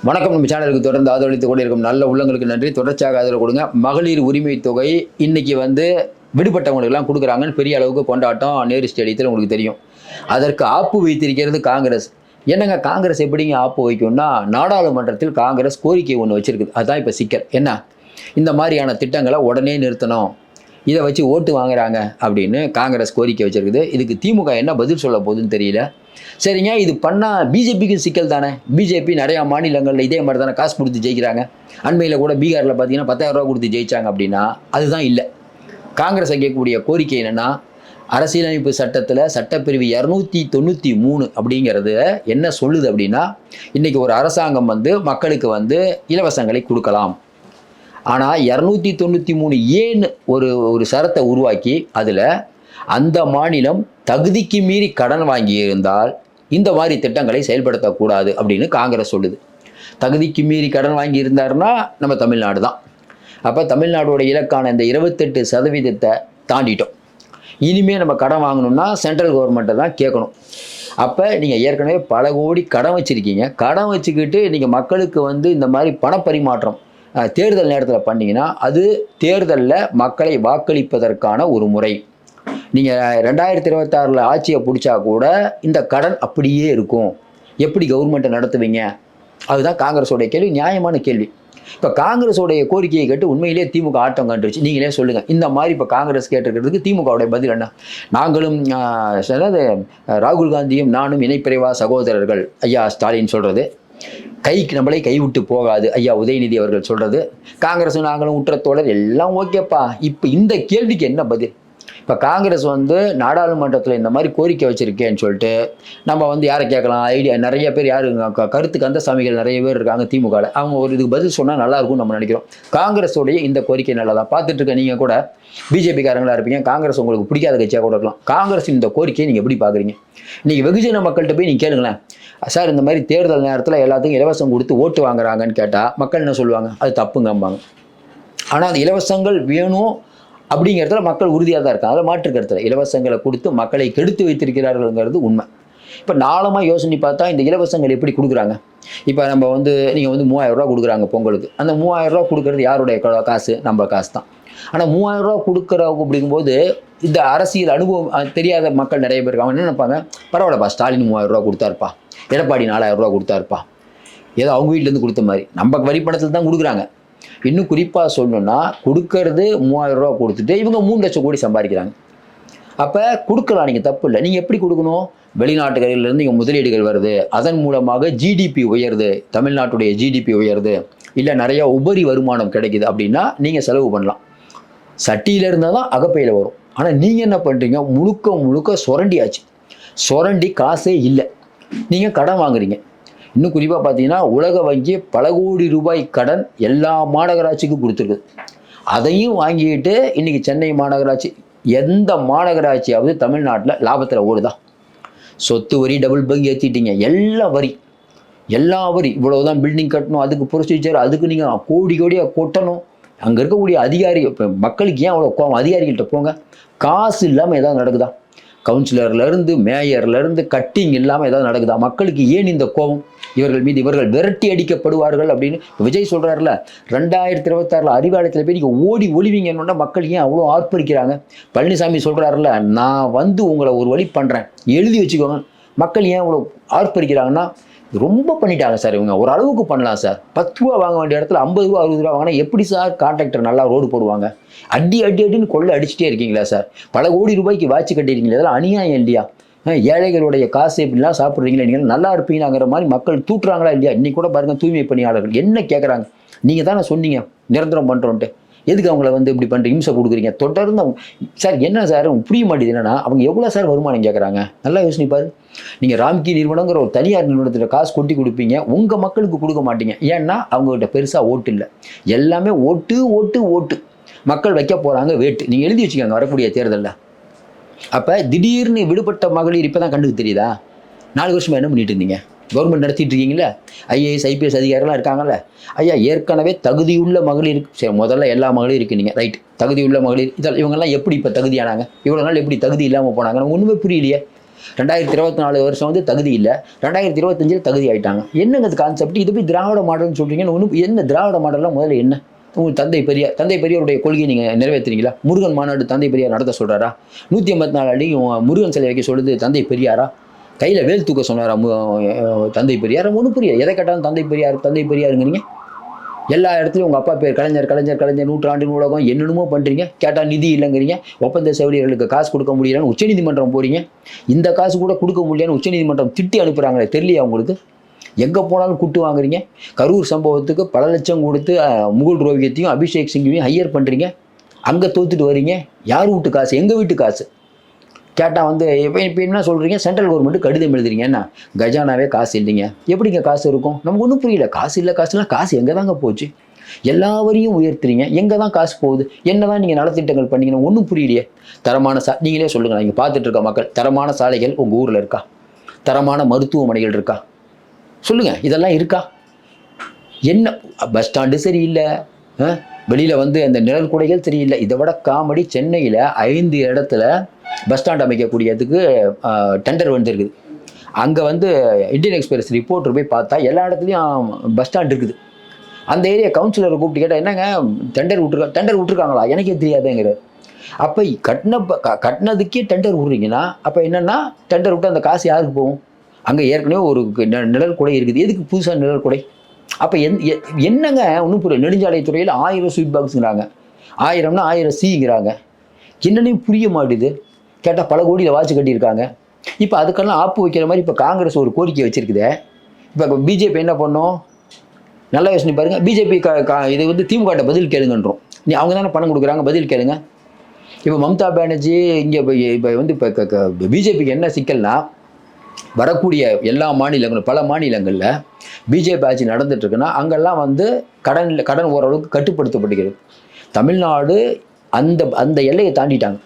வணக்கம். நம்ம சேனலுக்கு தொடர்ந்து ஆதரவளித்து கொண்டிருக்கும் நல்ல உள்ளங்களுக்கு நன்றி. தொடர்ச்சியாக ஆதரவு கொடுங்க. மகளிர் உரிமை தொகை இன்னைக்கு வந்து விடுபட்டவங்களுக்கெல்லாம் கொடுக்குறாங்கன்னு பெரிய அளவுக்கு கொண்டாட்டம் நேரு ஸ்டேடியத்தில் உங்களுக்கு தெரியும். அதற்கு ஆப்பு வைத்திருக்கிறது காங்கிரஸ். என்னங்க காங்கிரஸ் எப்படிங்க ஆப்பு வைக்கும்னா நாடாளுமன்றத்தில் காங்கிரஸ் கோரிக்கை ஒன்று வச்சிருக்குது. அதுதான் இப்போ சிக்கல். என்ன? இந்த மாதிரியான திட்டங்களை உடனே நிறுத்தணும். இதை வச்சு ஓட்டு வாங்குறாங்க அப்படின்னு காங்கிரஸ் கோரிக்கை வச்சிருக்குது. இதுக்கு திமுக என்ன பதில் சொல்ல போகுதுன்னு தெரியல. சரிங்க இது பண்ணால் பிஜேபிக்கு சிக்கல் தானே? பிஜேபி நிறையா மாநிலங்களில் இதே மாதிரி தானே காசு கொடுத்து ஜெயிக்கிறாங்க. அண்மையில் கூட பீகாரில் பார்த்தீங்கன்னா பத்தாயிரம் ரூபா கொடுத்து ஜெயிச்சாங்க அப்படின்னா அதுதான் இல்லை. காங்கிரஸ் வைக்கக்கூடிய கோரிக்கை என்னென்னா அரசியலமைப்பு சட்டத்தில் சட்டப்பிரிவு இரநூத்தி தொண்ணூற்றி மூணு அப்படிங்கிறது என்ன சொல்லுது அப்படின்னா இன்றைக்கி ஒரு அரசாங்கம் வந்து மக்களுக்கு வந்து இலவசங்களை கொடுக்கலாம். ஆனால் இரநூத்தி தொண்ணூற்றி மூணு ஏன்னு ஒரு ஒரு சரத்தை உருவாக்கி அதில் அந்த மாநிலம் தகுதிக்கு மீறி கடன் வாங்கி இருந்தால் இந்த மாதிரி திட்டங்களை செயல்படுத்தக்கூடாது அப்படின்னு காங்கிரஸ் சொல்லுது. தகுதிக்கு மீறி கடன் வாங்கி இருந்தாருன்னா நம்ம தமிழ்நாடு தான். அப்போ தமிழ்நாடோட இலக்கான இந்த இருபத்தெட்டு சதவீதத்தை தாண்டிட்டோம். இனிமேல் நம்ம கடன் வாங்கணும்னா சென்ட்ரல் கவர்மெண்ட்டை தான் கேட்கணும். அப்போ நீங்கள் ஏற்கனவே பல கோடி கடன் வச்சுருக்கீங்க. கடன் வச்சுக்கிட்டு நீங்கள் மக்களுக்கு வந்து இந்த மாதிரி பணப்பரிமாற்றம் தேர்தல் நேரத்தில் பண்ணீங்கன்னா அது தேர்தலில் மக்களை வாக்களிப்பதற்கான ஒரு முறை. நீங்கள் ரெண்டாயிரத்தி இருபத்தாறில் ஆட்சியை பிடிச்சா கூட இந்த கடன் அப்படியே இருக்கும். எப்படி கவர்மெண்ட்டை நடத்துவீங்க? அதுதான் காங்கிரஸோடைய கேள்வி நியாயமான கேள்வி. இப்போ காங்கிரஸோடைய கோரிக்கையை கேட்டு உண்மையிலேயே திமுக ஆட்டம் கண்டுருச்சு. நீங்களே சொல்லுங்கள் இந்த மாதிரி இப்போ காங்கிரஸ் கேட்டிருக்கிறதுக்கு திமுகவுடைய பதில் என்ன? நாங்களும் அதாவது ராகுல் காந்தியும் நானும் இணைப்பிறைவா சகோதரர்கள். ஐயா ஸ்டாலின் சொல்கிறது கைக்கு நம்மளே கைவிட்டு போகாது ஐயா உதயநிதி அவர்கள் சொல்கிறது காங்கிரஸும் நாங்களும் உற்ற தோழர் எல்லாம் ஓகேப்பா. இப்போ இந்த கேள்விக்கு என்ன பதில்? இப்போ காங்கிரஸ் வந்து நாடாளுமன்றத்தில் இந்த மாதிரி கோரிக்கை வச்சுருக்கேன்னு சொல்லிட்டு நம்ம வந்து யாரை கேட்கலாம்? ஐடியா நிறைய பேர் யார்? கருத்து கந்தசாமிகள் நிறைய பேர் இருக்காங்க திமுகவில் அவங்க ஒரு இதுக்கு பதில் சொன்னால் நல்லா இருக்கும்னு நம்ம நினைக்கிறோம். காங்கிரஸோடைய இந்த கோரிக்கை நல்லா தான் பார்த்துட்டு இருக்க நீங்கள் கூட. பிஜேபிக்காரங்களாக இருப்பீங்க. காங்கிரஸ் உங்களுக்கு பிடிக்காத கட்சியாக கூட இருக்கலாம். காங்கிரஸ் இந்த கோரிக்கையை நீங்கள் எப்படி பார்க்குறீங்க? இன்றைக்கி வெகுஜன மக்கள்கிட்ட போய் நீங்கள் கேளுங்களேன். சார் இந்த மாதிரி தேர்தல் நேரத்தில் எல்லாத்துக்கும் இலவசம் கொடுத்து ஓட்டு வாங்குறாங்கன்னு கேட்டால் மக்கள் என்ன சொல்லுவாங்க? அது தப்புங்கம்பாங்க. ஆனால் அந்த இலவசங்கள் வேணும் அப்படிங்கிறதுல மக்கள் உறுதியாக தான் இருக்காங்க. அதில் மாற்று கருத்தில் இலவசங்களை கொடுத்து மக்களை கெடுத்து வைத்திருக்கிறார்கள்ங்கிறது உண்மை. இப்போ நாளமாக யோசனை பார்த்தா இந்த இலவசங்கள் எப்படி கொடுக்குறாங்க? இப்போ நம்ம வந்து நீங்கள் வந்து மூவாயிரரூவா கொடுக்குறாங்க பொங்கலுக்கு. அந்த மூவாயிரம் ரூபா கொடுக்குறது யாருடைய காசு? நம்ம காசு தான் ஆனால் மூவாயிரரூவா கொடுக்குற அப்படிங்கும்போது இந்த அரசியல் அனுபவம் தெரியாத மக்கள் நிறைய பேர் இருக்காங்க. என்ன நினைப்பாங்க? பரவாயில்லப்பா ஸ்டாலின் மூவாயிரம் ரூபா கொடுத்தாருப்பா. எடப்பாடி நாலாயிரம் ரூபா கொடுத்தாருப்பா. ஏதோ அவங்க வீட்டிலேருந்து கொடுத்த மாதிரி. நம்ம வரிப்பணத்தில் தான் கொடுக்குறாங்க. இன்னும் குறிப்பாக சொல்லணும்னா கொடுக்கறது மூவாயிரம் ரூபா கொடுத்துட்டு இவங்க மூணு லட்சம் கோடி சம்பாதிக்கிறாங்க. அப்போ கொடுக்கலாம் நீங்கள் தப்பு இல்லை. நீங்கள் எப்படி கொடுக்கணும்? வெளிநாட்டுகளிலிருந்து இங்கே முதலீடுகள் வருது. அதன் மூலமாக ஜிடிபி உயருது. தமிழ்நாட்டுடைய ஜிடிபி உயருது. இல்லை நிறையா உபரி வருமானம் கிடைக்குது அப்படின்னா நீங்கள் செலவு பண்ணலாம். சட்டியில் இருந்தால் தான் அகப்பையில் வரும். ஆனால் நீங்கள் என்ன பண்ணுறீங்க முழுக்க முழுக்க சுரண்டியாச்சு. சுரண்டி காசே இல்லை. நீங்கள் கடன் வாங்குறீங்க. இன்னும் குறிப்பாக பார்த்தீங்கன்னா உலக வங்கி பல கோடி ரூபாய் கடன் எல்லா மாநகராட்சிக்கும் கொடுத்துருக்குது அதையும் வாங்கிட்டு இன்றைக்கி சென்னை மாநகராட்சி எந்த மாநகராட்சியாவது தமிழ்நாட்டில் லாபத்தில் ஓடுதா? சொத்து வரி டபுள் பங்கு ஏற்றிட்டீங்க எல்லா வரி எல்லா வரி. இவ்வளோதான் பில்டிங் கட்டணும் அதுக்கு ப்ரொசீஜர் அதுக்கு நீங்கள் கோடி கோடியாக கொட்டணும். அங்கே இருக்கக்கூடிய அதிகாரி இப்போ மக்களுக்கு ஏன் அவ்வளோ கோவம்? அதிகாரிகள்கிட்ட போங்க. காசு இல்லாமல் ஏதாவது நடக்குதா? கவுன்சிலர்லேருந்து மேயர்லேருந்து கட்டிங் இல்லாமல் ஏதாவது நடக்குதா? மக்களுக்கு ஏன் இந்த கோபம்? இவர்கள் மீது இவர்கள் விரட்டி அடிக்கப்படுவார்கள் அப்படின்னு விஜய் சொல்கிறாருல ரெண்டாயிரத்தி இருபத்தாறில் அறிவாலயத்தில் போய் நீங்கள் ஓடி ஒளிவீங்கன்னா மக்கள் ஏன் அவ்வளோ ஆர்ப்பரிக்கிறாங்க? பழனிசாமி சொல்கிறாருல நான் வந்து உங்களை ஒரு வழி பண்ணுறேன் எழுதி வச்சுக்கோங்க. மக்கள் ஏன் அவ்வளோ ஆர்ப்பரிக்கிறாங்கன்னா ரொம்ப பண்ணிட்டாங்க சார் இவங்க. ஒரு அளவுக்கு பண்ணலாம் சார். பத்து ரூபா வாங்க வேண்டிய இடத்துல ஐம்பது ரூபா அறுபது ரூபா வாங்கினா எப்படி சார் கான்ட்ராக்டர் நல்லா ரோடு போடுவாங்க? அடி அடி அடின்னு கொள்ளை அடிச்சுட்டே இருக்கீங்களா சார்? பல கோடி ரூபாய்க்கு வாட்சி கட்டிருக்கீங்களா இதெல்லாம் அநியாயம் இல்லையா? ஏழைகளுடைய காசு இப்படிலாம் சாப்பிட்றீங்களா நீங்கள் நல்லா இருப்பீங்களாங்கிற மாதிரி மக்கள் தூட்டுறாங்களா இல்லையா? இன்னைக்கு கூட பாருங்கள் தூய்மை பணியாளர்கள். என்ன கேட்குறாங்க நீங்கள் தானே சொன்னீங்க. நிரந்தரம் பண்ணுறோன்ட்டு எதுக்கு அவங்கள வந்து இப்படி பண்ணுறீங்க இம்சை கொடுக்குறீங்க. தொடர்ந்து அவங்க சார் என்ன சார்? புரிய மாட்டேது என்னன்னா அவங்க எவ்வளோ சார் வருமானம் கேட்குறாங்க நல்லா யோசனை பாரு. நீங்கள் ராம்கி நிறுவனங்கிற ஒரு தனியார் நிறுவனத்தில் காசு கொட்டி கொடுப்பீங்க. உங்கள் மக்களுக்கு கொடுக்க மாட்டீங்க. ஏன்னா அவங்ககிட்ட பெருசாக ஓட்டு இல்லை. எல்லாமே ஓட்டு ஓட்டு ஓட்டு. மக்கள் வைக்க போகிறாங்க வேட்டு. நீங்கள் எழுதி வச்சுக்கோங்க வரக்கூடிய தேர்தலில். அப்போ திடீர்னு விடுபட்ட மகளிர் இப்போ தான் கண்டுக்கு தெரியுதா? நாலு வருஷமாக என்ன பண்ணிட்டு இருந்தீங்க? கவர்மெண்ட் நடத்திட்டு இருக்கீங்களே ஐஏஎஸ் ஐபிஎஸ் அதிகாரிலாம் இருக்காங்கல்ல? ஐயா ஏற்கனவே தகுதியுள்ள மகளிர் சரி முதல்ல எல்லா மகளிரும் இருக்கு நீங்கள் ரைட் தகுதியுள்ள மகளிர். இதெல்லாம் இவங்கெல்லாம் எப்படி இப்போ தகுதியானாங்க? இவ்வளோ நாள் எப்படி தகுதி இல்லாமல் போனாங்க? ஒன்றுமே புரியலையே. ரெண்டாயிரத்தி இருபத்தி நாலு வருஷம் வந்து தகுதி இல்லை. ரெண்டாயிரத்தி இருபத்தஞ்சில் தகுதி ஆகிட்டாங்க என்னங்க அது கான்செப்ட் இது போய் திராவிட மாடல்னு சொல்கிறீங்கன்னு ஒன்று என்ன திராவிட மாடல்லாம் முதல்ல என்ன? உங்கள் தந்தை பெரியார் தந்தை பெரியாருடைய கொள்கையை நீங்கள் நிறைவேற்றுறீங்களா முருகன் மாநாடு தந்தை பெரியார் நடத்த சொல்கிறாரா நூற்றி ஐம்பத்தி நாலு அடி முருகன் சிலை வைக்க சொல்லுது தந்தை பெரியாரா? கையில் வேல் தூக்க சொன்னார் தந்தை பெரியார்? ஒன்றும் புரியல. எதை கேட்டாலும் தந்தை பெரியார் தந்தை பெரியாருங்கிறீங்க? எல்லா இடத்துலையும் உங்கள் அப்பா பேர் கலைஞர் கலைஞர் கலைஞர் நூற்றாண்டு நூலகம் என்னென்னமோ பண்ணுறீங்க கேட்டால் நிதி இல்லைங்கிறீங்க. ஒப்பந்த செவிலியர்களுக்கு காசு கொடுக்க முடியலன்னு உச்சநீதிமன்றம் போகிறீங்க இந்த காசு கூட கொடுக்க முடியலன்னு உச்சநீதிமன்றம் திட்டி அனுப்புகிறாங்களே தெரியலையா உங்களுக்கு? எங்கே போனாலும் கூட்டு வாங்குறீங்க. கரூர் சம்பவத்துக்கு பல லட்சம் கொடுத்து முகுல் ரோகியத்தையும் அபிஷேக் சிங்கையும் ஹையர் பண்ணுறீங்க அங்கே தோத்துட்டு வர்றீங்க யார் வீட்டு காசு? எங்கள் வீட்டு காசு? கேட்டால் வந்து இப்போ இப்போ என்ன சொல்கிறீங்க சென்ட்ரல் கவர்மெண்ட்டு கடிதம் எழுதுறீங்க என்ன? கஜானாவே காசு இல்லைங்க. எப்படிங்க காசு இருக்கும்? நமக்கு ஒன்றும் புரியல. காசு இல்லை காசுலாம் காசு எங்கே தாங்க போச்சு? எல்லா வரியும் உயர்த்துறீங்க. எங்கே தான் காசு போகுது? என்ன தான் நீங்கள் நலத்திட்டங்கள் பண்ணீங்கன்னா ஒன்றும் புரியலையே. தரமான சா நீங்களே சொல்லுங்கள் நீங்கள் பார்த்துட்டு இருக்க மக்கள் தரமான சாலைகள் உங்கள் ஊரில் இருக்கா? தரமான மருத்துவமனைகள் இருக்கா? சொல்லுங்கள் இதெல்லாம் இருக்கா? என்ன? பஸ் ஸ்டாண்டு சரியில்லை. வெளியில் வந்து அந்த நிழற்குடைகள் சரியில்லை. இதை விட காமெடி சென்னையில் ஐந்து இடத்துல பஸ் ஸ்டாண்ட் அமைக்கக்கூடியதுக்கு டெண்டர் வந்துருக்குது. அங்கே வந்து இந்தியன் எக்ஸ்பிரஸ் ரிப்போர்ட்டர் போய் பார்த்தா எல்லா இடத்துலையும் பஸ் ஸ்டாண்ட் இருக்குது. அந்த ஏரியா கவுன்சிலரை கூப்பிட்டு கேட்டால் என்னங்க டெண்டர் விட்ருக்கா டெண்டர் விட்ருக்காங்களா எனக்கே தெரியாதுங்கிற அப்போ கட்டின க- கட்டினதுக்கே டெண்டர் விட்றீங்கன்னா அப்போ என்னென்னா டெண்டர் விட்டு அந்த காசு யாருக்கு போகும்? அங்கே ஏற்கனவே ஒரு நிழல் குடை இருக்குது. எதுக்கு புதுசாக நிழல் குடை? அப்போ எந் எ- என்னங்க? ஒன்றும் புரியல. நெடுஞ்சாலைத்துறையில் ஆயிரம் ஸ்வீட் பாக்ஸுங்கிறாங்க ஆயிரம்னா ஆயிரம் சிங்கிறாங்க என்னன்னு புரிய மாட்டுது. கேட்டால் பல கோடியில் வாட்ச் கட்டியிருக்காங்க. இப்போ அதுக்கெல்லாம் ஆப்பு வைக்கிற மாதிரி இப்போ காங்கிரஸ் ஒரு கோரிக்கை வச்சுருக்குதே. இப்போ பிஜேபி என்ன பண்ணோம்? நல்ல யோசனை பாருங்க. பிஜேபி க இது வந்து திமுக பதில் கேளுங்கன்றோம். நீ அவங்க தானே பணம் கொடுக்குறாங்க பதில் கேளுங்க. இப்போ மம்தா பானர்ஜி இங்கே இப்போ வந்து இப்போ பிஜேபிக்கு என்ன சிக்கல்னா வரக்கூடிய எல்லா மாநிலங்களும் பல மாநிலங்களில் பிஜேபி ஆட்சி நடந்துட்டுருக்குன்னா அங்கெல்லாம் வந்து கடன் கடன் ஓரளவுக்கு கட்டுப்படுத்தப்படுகிறது தமிழ்நாடு அந்த அந்த எல்லையை தாண்டிட்டாங்க.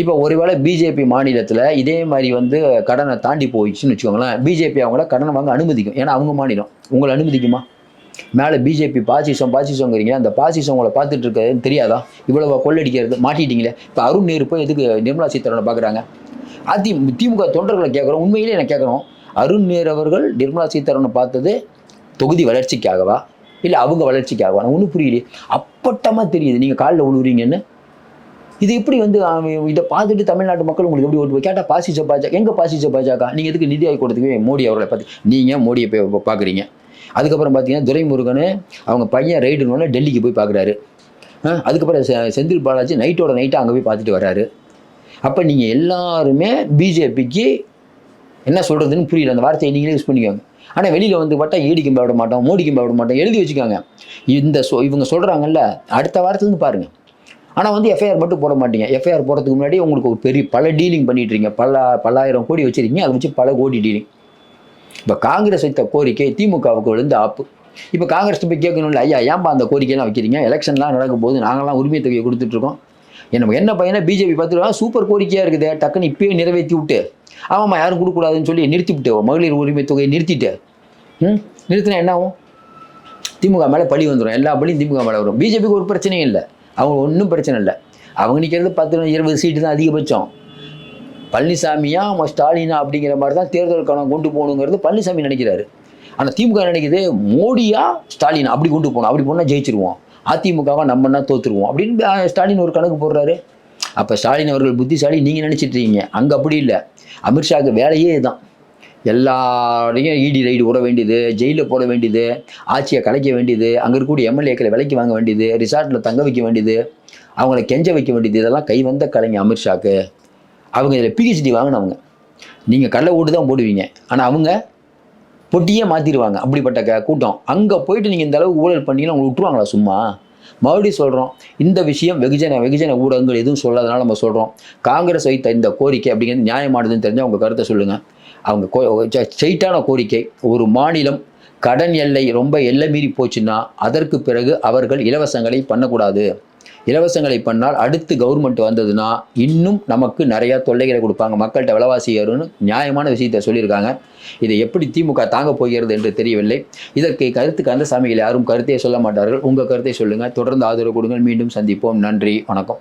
இப்போ ஒருவேளை பிஜேபி மாநிலத்தில் இதே மாதிரி வந்து கடனை தாண்டி போயிடுச்சுன்னு வச்சுக்கோங்களேன் பிஜேபி அவங்கள கடனை வாங்க அனுமதிக்கும். ஏன்னா அவங்க மாநிலம். உங்களை அனுமதிக்குமா? மேலே பிஜேபி பாசிசம் பாசிசங்கிறீங்க அந்த பாசிசம் உங்களை பார்த்துட்டு இருக்கிறதுன்னு தெரியாதா? இவ்வளோ கொள்ளடிக்கிறது மாட்டிட்டீங்களே. இப்போ அருண் நேரு போய் எதுக்கு நிர்மலா சீதாராமனை பார்க்குறாங்க அதி திமுக தொண்டர்களை கேட்குறோம். உண்மையிலே நான் கேட்குறோம். அருண் நேர் அவர்கள் நிர்மலா சீதாராமனை பார்த்தது தொகுதி வளர்ச்சிக்காகவா? இல்லை அவங்க வளர்ச்சிக்காகவா? நான் ஒன்றும் புரியலையே. அப்பட்டமாக தெரியுது. நீங்கள் காலில் உழுவுறீங்கன்னு. இது எப்படி வந்து அவன் இதை பார்த்துட்டு தமிழ்நாட்டு மக்கள் உங்களுக்கு எப்படி ஓட்டு கேட்டால் பாசிச்ச பாஜக எங்கே பாசிச்ச பாஜக? நீங்கள் எதுக்கு நிதி ஆயோக் கொடுத்துக்கவே மோடி அவர்களை பார்த்து நீங்கள் மோடியை போய் பார்க்குறீங்க. அதுக்கப்புறம் பார்த்தீங்கன்னா துரைமுருகன் அவங்க பையன் ரைடுன்னு டெல்லிக்கு போய் பார்க்குறாரு. அதுக்கப்புறம் செ- செந்தில் பாலாஜி நைட்டோட நைட்டாக அங்கே போய் பார்த்துட்டு வராரு அப்போ நீங்கள் எல்லாருமே பிஜேபிக்கு என்ன சொல்கிறதுன்னு புரியல. அந்த வார்த்தையை நீங்களே யூஸ் பண்ணிக்கோங்க. ஆனால் வெளியில் வந்து பார்த்தா ஈடிக்கும் பயப்பட மாட்டோம் மோடிக்கும் பயப்பட மாட்டோம் எழுதி வச்சுக்கோங்க. இந்த சொ இவங்க சொல்கிறாங்கல்ல அடுத்த வாரத்துலேருந்து பாருங்கள் ஆனால் வந்து எஃப்ஐஆர் மட்டும் போட மாட்டீங்க. எஃப்ஐஆர் போடுறதுக்கு முன்னாடி உங்களுக்கு ஒரு பெரிய பல டீலிங் பண்ணிட்டு பல பல்லாயிரம் கோடி வச்சுருக்கீங்க. அதை வச்சு பல கோடி டீலிங் இப்போ காங்கிரஸ் வைத்த கோரிக்கை திமுகவுக்கு விழுந்து ஆப்பு. இப்போ காங்கிரஸ் போய் கேட்கணும்ல ஐயா ஏன்பா அந்த கோரிக்கைலாம் வைக்கிறீங்க? எலெக்ஷன்லாம் நடக்கும் போது நாங்களாம் உரிமை தொகையை கொடுத்துட்ருக்கோம் நம்ம என்ன பையனா பிஜேபி பார்த்துட்டு சூப்பர் கோரிக்கையாக இருக்குது. டக்குன்னு இப்பயே நிறைவேற்றி விட்டு. ஆமாம்மா யாரும் கொடுக்கக்கூடாதுன்னு சொல்லி நிறுத்தி மகளிர் உரிமை தொகையை நிறுத்திட்டு. ம்? நிறுத்தினா என்ன ஆகும்? திமுக மேலே பழி வந்துடும் எல்லா பழியும் திமுக மேலே வரும். பிஜேபிக்கு ஒரு பிரச்சனையும் இல்லை. அவங்க ஒன்றும் பிரச்சனை இல்லை. அவங்க நிற்கிறது பத்து இருபது சீட்டு தான் அதிகபட்சம். பழனிசாமியா அவன் ஸ்டாலினா அப்படிங்கிற மாதிரி தான் தேர்தல் கணம் கொண்டு போகணுங்கிறது பழனிசாமி நினைக்கிறாரு. ஆனால் திமுக நினைக்குது மோடியா ஸ்டாலின்? அப்படி கொண்டு போகணும். அப்படி போனால் ஜெயிச்சிருவோம். அதிமுகவை நம்மன்னா தோற்றுருவோம் அப்படின்னு ஸ்டாலின் ஒரு கணக்கு போடுறாரு. அப்போ ஸ்டாலின் அவர்கள் புத்திசாலி நீங்கள் நினச்சிட்டு இருக்கீங்க. அங்கே அப்படி இல்லை. அமித்ஷாவுக்கு வேலையே இதுதான். எல்லாரையும் இடி ரைடு விட வேண்டியது ஜெயிலில் போட வேண்டியது ஆட்சியை கலைக்க வேண்டியது அங்கே இருக்கக்கூடிய எம்எல்ஏக்களை விலைக்கு வாங்க வேண்டியது ரிசார்ட்டில் தங்க வைக்க வேண்டியது அவங்கள கெஞ்ச வைக்க வேண்டியது இதெல்லாம் கை வந்த கலைஞர் அமித்ஷாக்கு அவங்க இதில் பிஹெச்டி வாங்கினவங்க. நீங்கள் கடலை ஓட்டு தான் போடுவீங்க. ஆனால் அவங்க பொட்டியே மாற்றிடுவாங்க அப்படிப்பட்ட க கூட்டம். அங்கே போயிட்டு நீங்கள் இந்த அளவுக்கு ஊழல் பண்ணீங்கன்னா உங்களுக்கு விட்டுருவாங்களா சும்மா? மறுபடியும் சொல்கிறோம் இந்த விஷயம் வெகுஜன வெகுஜன ஊடகங்கள் எதுவும் சொல்லாதனால நம்ம சொல்கிறோம் காங்கிரஸ் வைத்த இந்த கோரிக்கை அப்படிங்கிறது நியாயமானதுன்னு தெரிஞ்சால் உங்கள் கருத்தை சொல்லுங்கள் அவங்க கோ ஸ்ட்ரெயிட்டான கோரிக்கை. ஒரு மாநிலம் கடன் எல்லை ரொம்ப எல்லை மீறி போச்சுன்னா அதற்கு பிறகு அவர்கள் இலவசங்களை பண்ணக்கூடாது. இலவசங்களை பண்ணால் அடுத்து கவர்மெண்ட் வந்ததுன்னா இன்னும் நமக்கு நிறையா தொல்லைகளை கொடுப்பாங்க. மக்கள்கிட்ட விலைவாசி ஏறும்னு நியாயமான விஷயத்தை சொல்லியிருக்காங்க. இதை எப்படி திமுக தாங்க போகிறது என்று தெரியவில்லை. இதற்கு கருத்து கந்தசாமிகள் யாரும் கருத்தே சொல்ல மாட்டார்கள். உங்கள் கருத்தை சொல்லுங்கள் தொடர்ந்து ஆதரவு கொடுங்கள். மீண்டும் சந்திப்போம். நன்றி. வணக்கம்.